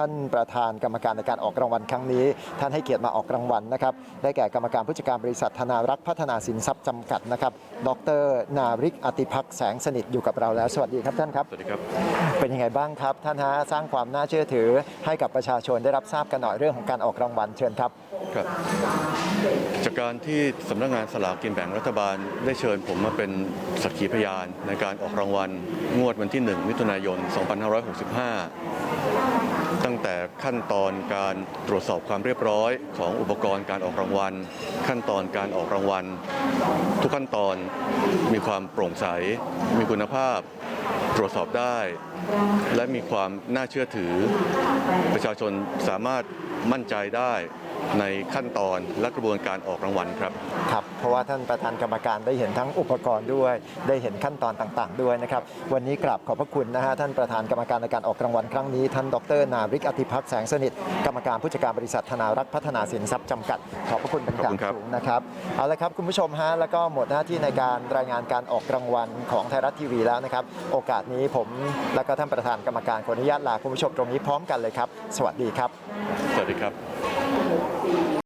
ท่านประธานกรรมการในการออกรางวัลครั้งนี้ ท่านให้เกียรติมาออกรางวัลนะครับได้แก่กรรมการผู้จัดการบริษัทธนารักษ์พัฒนาสินทรัพย์จำกัดนะครับ ดร นาริกอติพักษ์แสงสนิทอยู่กับเราแล้ว สวัสดีครับท่านครับสวัสดีครับ เป็นยังไงบ้างครับ ท่านฮะสร้างความน่าเชื่อถือให้กับประชาชนได้รับทราบกันหน่อยเรื่องของการออกรางวัลเชิญครับครับ จากการที่สำนักงานสลากกินแบ่งรัฐบาลได้เชิญผมมาเป็นสักขีพยานในการออกรางวัลงวดวันที่ 1 มิถุนายน 2565ตั้ง แต่ขั้นตอนการตรวจสอบความเรียบร้อย ของอุปกรณ์การออกรางวัล ขั้นตอนการออกรางวัล ทุกขั้นตอนมีความโปร่งใส มีคุณภาพตรวจสอบได้ และมีความน่าเชื่อถือ ประชาชนสามารถมั่นใจได้ ในขั้นตอนและกระบวนการออกรางวัลครับครับ เพราะว่าท่านประธานกรรมการได้เห็นทั้งอุปกรณ์ด้วย ได้เห็นขั้นตอนต่างๆ ด้วยนะครับ วันนี้กราบขอบพระคุณนะฮะท่านประธานกรรมการในการออกรางวัลครั้งนี้ ท่านดรนาริกอธิพักษ์แสงสนิท กรรมการผู้จัดการบริษัทธนารักษ์พัฒนาสินทรัพย์จำกัด ขอบพระคุณเป็นอย่างขอบคุณครับสูงนะครับเอาละครับคุณผู้ชมฮะแล้วก็หมดหน้าที่ในการรายงานการออกรางวัลของไทยรัฐทีวีแล้วนะครับ โอกาสนี้ผมและก็ท่านประธานกรรมการขออนุญาตลาคุณผู้ชมตรงนี้พร้อมกันเลยครับ สวัสดีครับ สวัสดีครับ baby.